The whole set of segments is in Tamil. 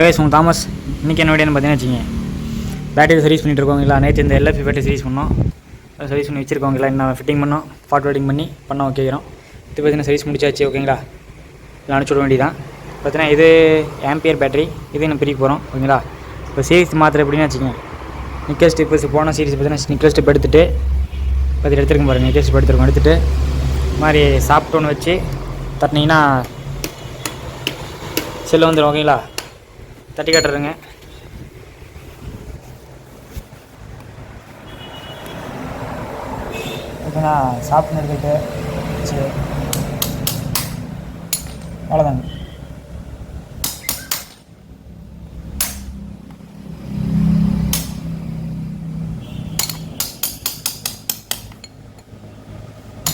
கைஸ் உங்கள் தாமஸ் இன்றைக்கி என்ன வீடியோன்னு பார்த்தீங்கன்னா வச்சுங்க பேட்டரி சர்வீஸ் பண்ணிட்டுருக்கோங்களா நேற்று இந்த எல்எஃபி பேட்டரி சர்வீஸ் பண்ணோம். சர்வீஸ் பண்ணி வச்சிருக்கோங்களா என்ன ஃபிட்டிங் பண்ணோம் ஃபாட் வெல்டிங் பண்ணி பண்ண ஓகேக்கிறோம் இது பார்த்தீங்கன்னா சர்வீஸ் முடிச்சாச்சு ஓகேங்களா? இல்லை அனுப்பிச்சி விட வேண்டியதான் பார்த்தீங்கன்னா இது ஆம்பியர் பேட்டரி இது இன்னும் பிரிக்க போகிறோம் ஓகேங்களா? இப்போ சீரிஸ் மாத்திரை எப்படின்னு வச்சுக்கோங்க. நிக்கல் ஸ்டெப்பு போன சீரிஸ் பார்த்தீங்கன்னா நிக்கல் ஸ்டிப் எடுத்துகிட்டு பத்து எடுத்துருக்கேன் பாருங்கள் நிக்கல் ஸ்டிப் எடுத்துருக்கோம் எடுத்துகிட்டு இது மாதிரி சாப்பிட்டோன்னு வச்சு தட்டினீங்கன்னா செல்லு வந்துடும் ஓகேங்களா? தட்டி காட்டுறேங்க. ஓகேண்ணா சாப்பிட்டு எடுத்துக்கிட்டு சரி. அவ்வளோதாங்க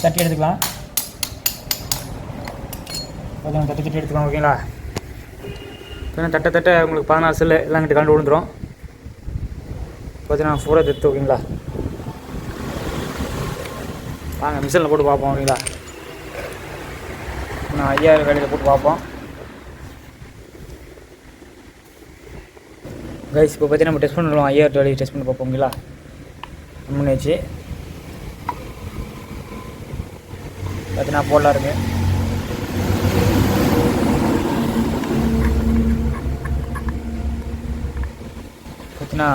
தட்டி எடுத்துக்கலாம். கொஞ்சம் தட்டி தட்டி எடுத்துக்கலாம் ஓகேங்களா? இப்போ தட்ட தட்ட உங்களுக்கு பதினாறு செல்லு எல்லாம் கிட்ட கண்டு விழுந்துடும் பார்த்தீங்கன்னா ஃபோரை தெத்து ஓகேங்களா வாங்க மிஷினில் போட்டு பார்ப்போம் ஓகேங்களா நான் ஐயாயிரம் வேலையில் போட்டு பார்ப்போம். கைஸ் இப்போ பார்த்தீங்கன்னா நம்ம டெஸ்ட் பண்ணுவோம் ஐயாயிரம் வேலையை டெஸ்ட் பண்ணி பார்ப்போம் ஓகேங்களா பண்ணியாச்சு பார்த்தீங்கன்னா போடலாம் இருக்குது என்ன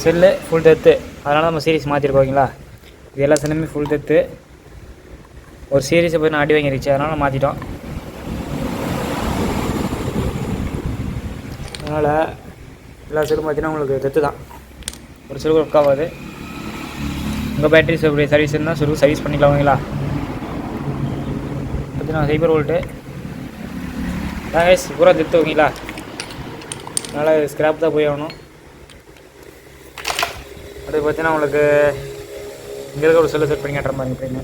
செல்லு ஃபுல் டெத்து அதனால் நம்ம சீரிஸ் மாற்றிருக்கோம் ஓகேங்களா? இது எல்லா செல்லுமே ஃபுல் டெத்து ஒரு சீரீஸை போய் நான் அடி வாங்கிருச்சு அதனால் மாற்றிட்டோம் அதனால் எல்லா செல்லும் பார்த்தீங்கன்னா உங்களுக்கு டெத்து தான். ஒரு செல்லு ஒர்க் ஆகாது. உங்கள் பேட்டரி சர்வீஸ் இருந்தால் சொல்லு சர்வீஸ் பண்ணிக்கலாம் ஓகேங்களா? பார்த்தீங்கன்னா சைபர் வோல்ட்டு கேஸ் பூரா டெத்து ஓகேங்களா? அதனால் ஸ்க்ராப் தான் போய் ஆகணும். அது பார்த்தீங்கன்னா உங்களுக்கு இங்கே இருக்க ஒரு செல்லு செட் பண்ணி கட்டுற மாதிரி அப்படின்னு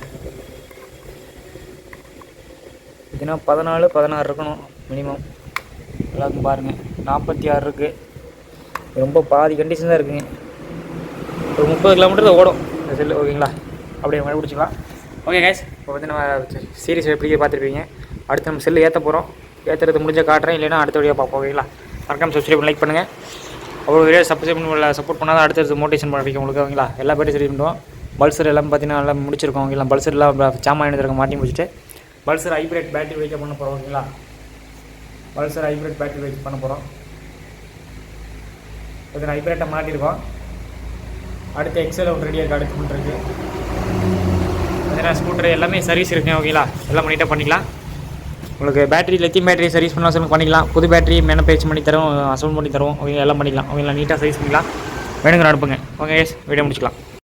பார்த்தீங்கன்னா பதினாலு பதினாறு இருக்கணும் மினிமம் எல்லாருக்கும் பாருங்கள் நாற்பத்தி ஆறு இருக்குது ரொம்ப பாதி கண்டிஷன் தான் இருக்குங்க. ஒரு முப்பது கிலோமீட்டர் ஓடும் இந்த செல்லு ஓகேங்களா அப்படியே மழை பிடிச்சிக்கலாம் ஓகே கேஸ் இப்போ வந்து நம்ம சீரிஸ் எப்படி பார்த்துருப்பீங்க? அடுத்து நம்ம செல்லு ஏற்ற போகிறோம் ஏற்றுறது முடிஞ்ச காட்டுறேன். இல்லைன்னா அடுத்த வழியாக பார்ப்போம் ஓகேங்களா மறக்காம சப்ஸ்கிரைப் பண்ணி லைக் பண்ணுங்கள் அவ்வளோ வீடியோ சப்ஸ்கிரைப் பண்ணி சப்போர்ட் பண்ணால் தான் அடுத்தது மோட்டிவேஷன் பண்ண வைக்கும் உங்களுக்கு ஓகேங்களா எல்லா பேரும் சரி பண்ணுவோம். பல்சர் எல்லாம் பார்த்தீங்கன்னா நல்லா முடிச்சிருக்கோம் ஓகேங்களா பல்சர் எல்லாம் சாமான் எழுந்திருக்க மாட்டி முடிச்சுட்டு பல்சர் ஹைப்ரிட் பேட்டரி வைக்க பண்ண போகிறோம் ஓகேங்களா பல்சர் ஹைப்ரிட் பேட்டரி வைக்க பண்ண போகிறோம் இதில் ஹைப்ரிட்டை மாட்டியிருக்கோம் அடுத்து எக்ஸல் ஒன்று ரெடியாக இருக்குது அடுத்து பண்ணுறதுக்கு பார்த்தீங்கன்னா ஸ்கூட்டர் எல்லாமே சர்வீஸ் இருக்குங்க ஓகேங்களா எல்லாம் நீட்டாக பண்ணிக்கலாம். உங்களுக்கு பேட்டரி லெத்தியம் பேட்டரி சர்வீஸ் பண்ணால் சொல்லுங்க பண்ணிக்கலாம். புது பேட்டரி மேன பேச்சு பண்ணி தரோம் அசௌண்ட் பண்ணி தருவோம். ஓகே எல்லாம் பண்ணிக்கலாம். ஓகேங்களா நீட்டாக சர்வீஸ் பண்ணிக்கலாம். வேணுங்கிற அனுப்புங்க ஓகே வீடியோ முடிச்சுக்கலாம்.